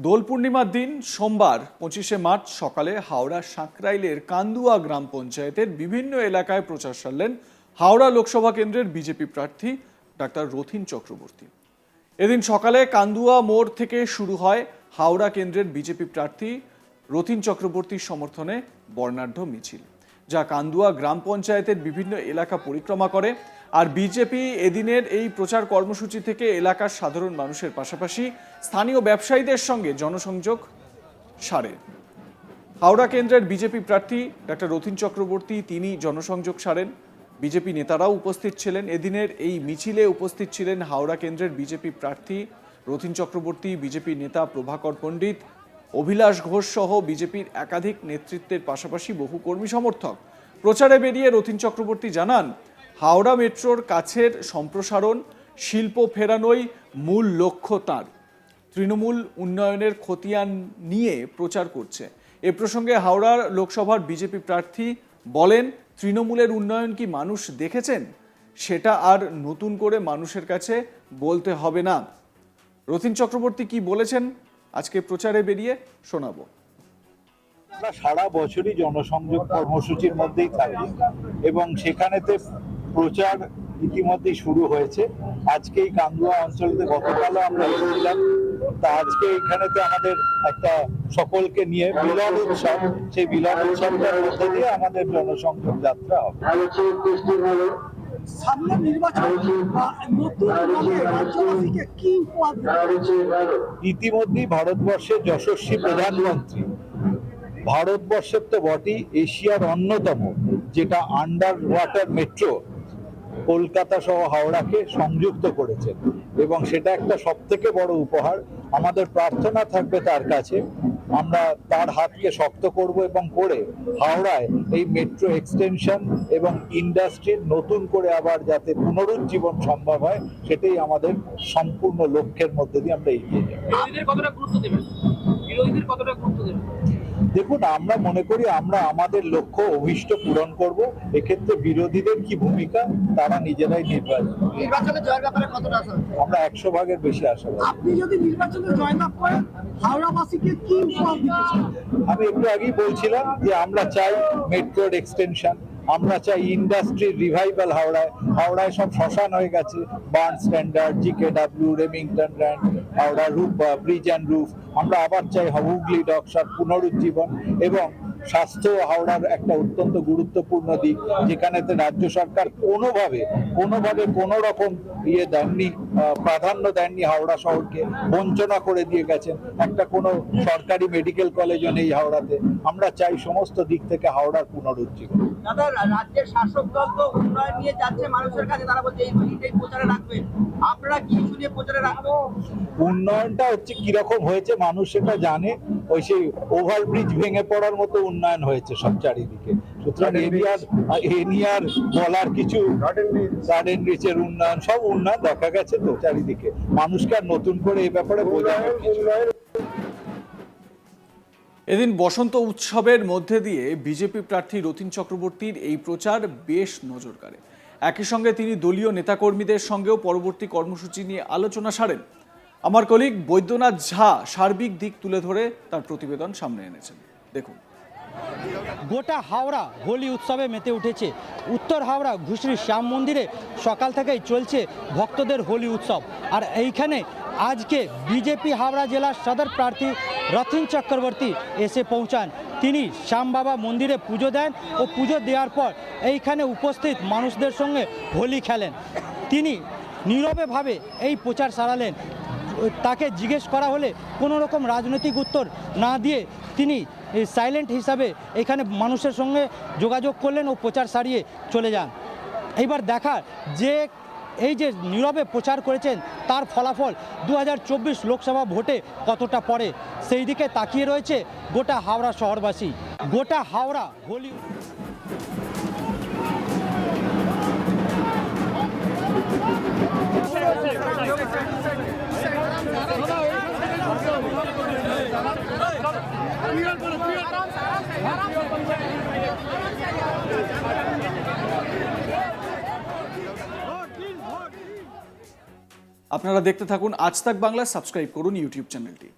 দোল পূর্ণিমার দিন সোমবার, পঁচিশে মার্চ সকালে হাওড়া সাঁকরাইলের কান্দুয়া গ্রাম পঞ্চায়েতের বিভিন্ন এলাকায় প্রচার সারলেন হাওড়া লোকসভা কেন্দ্রের বিজেপি প্রার্থী ডাক্তার রথিন চক্রবর্তী। এদিন সকালে কান্দুয়া মোড় থেকে শুরু হয় হাওড়া কেন্দ্রের বিজেপি প্রার্থী রথিন চক্রবর্তীর সমর্থনে বর্ণাঢ্য মিছিল। যা কান্দুয়া গ্রাম পঞ্চায়েতের বিভিন্ন এলাকা পরিক্রমা করে। আর বিজেপি এদিনের এই প্রচার কর্মসূচি থেকে এলাকার সাধারণ মানুষের পাশাপাশি স্থানীয় ব্যবসায়ীদের সঙ্গে জনসংযোগ সারে। হাওড়া কেন্দ্রের বিজেপি প্রার্থী ডাক্তার রথিন চক্রবর্তী, তিনি জনসংযোগ সারেন। বিজেপি নেতারাও উপস্থিত ছিলেন। এদিনের এই মিছিলে উপস্থিত ছিলেন হাওড়া কেন্দ্রের বিজেপি প্রার্থী রথিন চক্রবর্তী বিজেপি নেতা প্রভাকর পণ্ডিত অভিলাষ ঘোষ সহ বিজেপির একাধিক নেতৃত্বের পাশাপাশি বহু কর্মী সমর্থক। প্রচারে বেরিয়ে রথিন চক্রবর্তী জানান, হাওড়া মেট্রোর কাছের সম্প্রসারণ, শিল্প ফেরানোই মূল লক্ষ্য তার। তৃণমূল উন্নয়নের খতিয়ান নিয়ে প্রচার করছে। এ প্রসঙ্গে হাওড়ার লোকসভার বিজেপি প্রার্থী বলেন, তৃণমূলের উন্নয়ন কি মানুষ দেখেছেন? সেটা আর নতুন করে মানুষের কাছে বলতে হবে না। রথিন চক্রবর্তী কি বলেছেন? আজকে প্রচারে বেরিয়ে শোনাবো। আমরা সারা বছরই জনসংযোগ কর্মসূচির মধ্যেই থাকি এবং সেখানেতে প্রচার ইতিমধ্যেই শুরু হয়েছে। আজকে এই কান্দুয়া অঞ্চলতে গতকালও আমরা এসেছিলাম। তা আজকে এখানেতে আমাদের একটা সকলকে নিয়ে মিলন উৎসব সেই মিলন উৎসবটার মধ্যে দিয়ে আমাদের জনসংযোগ যাত্রা হবে। সামনে নির্বাচন ইতিমধ্যেই ভারতবর্ষের যশস্বী প্রধানমন্ত্রী। ভারতবর্ষের তো বটেই এশিয়ার অন্যতম, যেটা আন্ডার ওয়াটার মেট্রো কলকাতা সহ হাওড়াকে সংযুক্ত করেছেন এবং সেটা একটা সব থেকে বড় উপহার। আমাদের প্রার্থনা থাকবে তার কাছে। আমরা তার হাতকে শক্ত করব এবং করে হাওড়ায় এই মেট্রো এক্সটেনশন এবং ইন্ডাস্ট্রির নতুন করে আবার যাতে পুনরুজ্জীবন সম্ভব হয় সেটাই আমাদের সম্পূর্ণ লক্ষ্যের মধ্যে দিয়ে আমরা এগিয়ে যাব। কতটা গুরুত্ব দেবেন? বিরোধীদের কতটা গুরুত্ব দেবেন? দেখুন আমরা মনে করি আমরা আমাদের লক্ষ্য অভিষ্ট পূরণ করব এক্ষেত্রে বিরোধীদের কি ভূমিকা তারা নিজেরাই নির্বাচন নির্বাচনে জয়ের ব্যাপারে কতটা আমরা একশো ভাগের বেশি আশা আপনি যদি নির্বাচনে জয়লাভ করেন আমি একটু আগেই বলছিলাম যে আমরা চাই মেট্রোর এক্সটেনশন আমরা চাই ইন্ডাস্ট্রির রিভাইভাল হাওড়ায়। হাওড়ায় সব শ্মশান হয়ে গেছে Burn Standard G K W Remington Rand Howrah Roof Bridge and Roof আমরা আবার চাই হুগলি ডকসার পুনরুজ্জীবন এবং স্বাস্থ্য হাওড়ার একটা অত্যন্ত গুরুত্বপূর্ণ দিক, যেখানেতে রাজ্য সরকার কোনোভাবে কোনোভাবে কোনো রকম ইয়ে দেননি। প্রাধান্য দেননি হাওড়া শহরকে বঞ্চনা করে দিয়ে গেছেন। একটা কোনো সরকারি মেডিকেল কলেজও নেই হাওড়াতে। আমরা চাই সমস্ত দিক থেকে হাওড়ার পুনরুজ্জীবন। দাদা রাজ্যের শাসক দল তো উন্নয়ন নিয়ে যাচ্ছে মানুষের কাছে তারা বলছে এইটাই প্রচারে রাখবেন আপনারা কি প্রচারে রাখবেন? উন্নয়নটা হচ্ছে কীরকম হয়েছে মানুষ সেটা জানে। ওই সেই ওভারব্রিজ ভেঙে পড়ার মতো উন্নয়ন হয়েছে সব চারিদিকে। সুতরাং এরিয়ার এরিয়ার বলার কিছু গার্ডেন রিচের উন্নয়ন সব উন্নয়ন দেখা গেছে তো চারিদিকে। মানুষকে আর নতুন করে এই ব্যাপারে বোঝানোর কিছু নেই। এদিন বসন্ত উৎসবের মধ্যে দিয়ে বিজেপি প্রার্থী রতিন চক্রবর্তীর এই প্রচার বেশ নজর কাড়ে। একই সঙ্গে তিনি দলীয় নেতাকর্মীদের সঙ্গেও পরবর্তী কর্মসূচি নিয়ে আলোচনা সারেন। আমার কলিগ বৈদ্যনাথ ঝা সার্বিক দিক তুলে ধরে তার প্রতিবেদন সামনে এনেছেন। দেখুন। গোটা হাওড়া হোলি উৎসবে মেতে উঠেছে। উত্তর হাওড়া ঘুষরি শ্যাম মন্দিরে সকাল থেকেই চলছে ভক্তদের হোলি উৎসব। আর এইখানে আজকে বিজেপি হাওড়া জেলার সদর প্রার্থী রথিন চক্রবর্তী এসে পৌঁছান। তিনি শ্যাম বাবা মন্দিরে পুজো দেন ও পুজো দেওয়ার পর এইখানে উপস্থিত মানুষদের সঙ্গে হোলি খেলেন। তিনি নীরবেভাবে এই প্রচার সারালেন। তাকে জিজ্ঞেস করা হলে কোনো রকম রাজনৈতিক উত্তর না দিয়ে তিনি সাইলেন্ট হিসাবে এখানে মানুষের সঙ্গে যোগাযোগ করলেন ও প্রচার সারিয়ে চলে যান। এইবার দেখার যে এই যে নীরবে প্রচার করেছেন, তার ফলাফল দু হাজার চব্বিশ লোকসভা ভোটে কতটা পড়ে সেই দিকে তাকিয়ে রয়েছে গোটা হাওড়া শহরবাসী। গোটা হাওড়া, হোলি আপনারা দেখতে থাকুন আজ তাক বাংলা সাবস্ক্রাইব করুন ইউটিউব চ্যানেলটি।